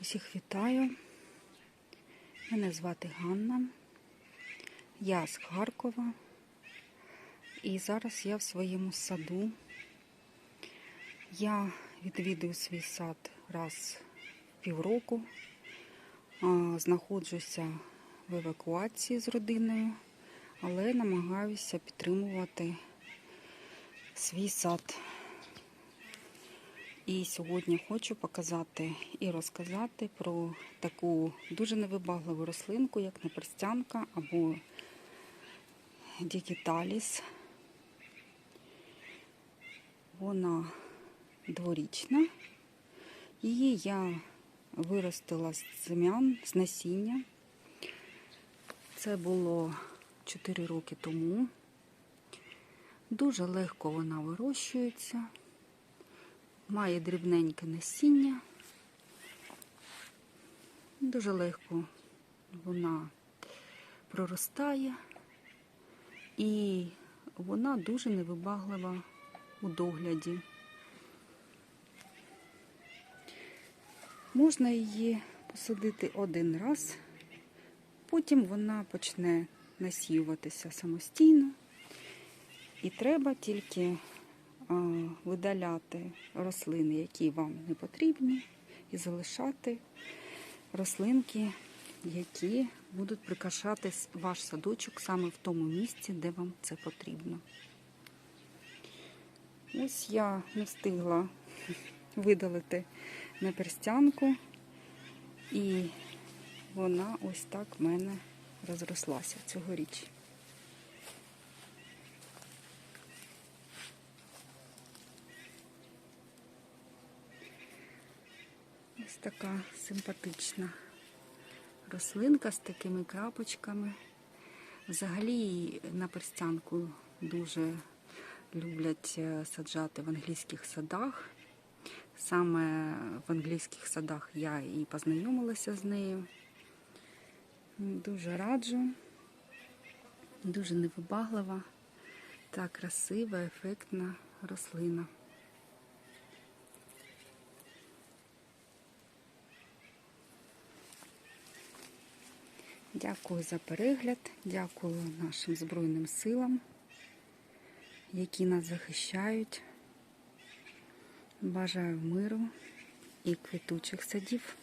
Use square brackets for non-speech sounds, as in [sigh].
Усіх вітаю. Мене звати Ганна. Я з Харкова. І зараз я в своєму саду. Я відвідую свій сад раз в півроку. Знаходжуся в евакуації з родиною, але намагаюся підтримувати свій сад. І сьогодні хочу показати і розказати про таку дуже невибагливу рослинку, як наперстянка або дігіталіс. Вона дворічна. Її я виростила з семян, з насіння. Це було 4 роки тому. Дуже легко вона вирощується має дрібненьке насіння. Дуже легко вона проростає і вона дуже невибаглива у догляді. Можна її посадити один раз, потім вона почне насіюватися самостійно, і треба тільки видаляти рослини, які вам не потрібні, і залишати рослинки, які будуть прикрашати ваш садочок саме в тому місці, де вам це потрібно. Ось я не встигла [laughs] видалити наперстянку, і вона ось так в мене розрослася цьогоріч. Ось така симпатична рослинка з такими крапочками. Взагалі на перстянку дуже люблять е, саджати в англійських садах. Саме в англійських садах я і познайомилася з нею. Дуже раджу, дуже невибаглива та красива, ефектна рослина. Дякую за перегляд, дякую нашим Збройним силам, які нас захищають. Бажаю миру і квітучих садів.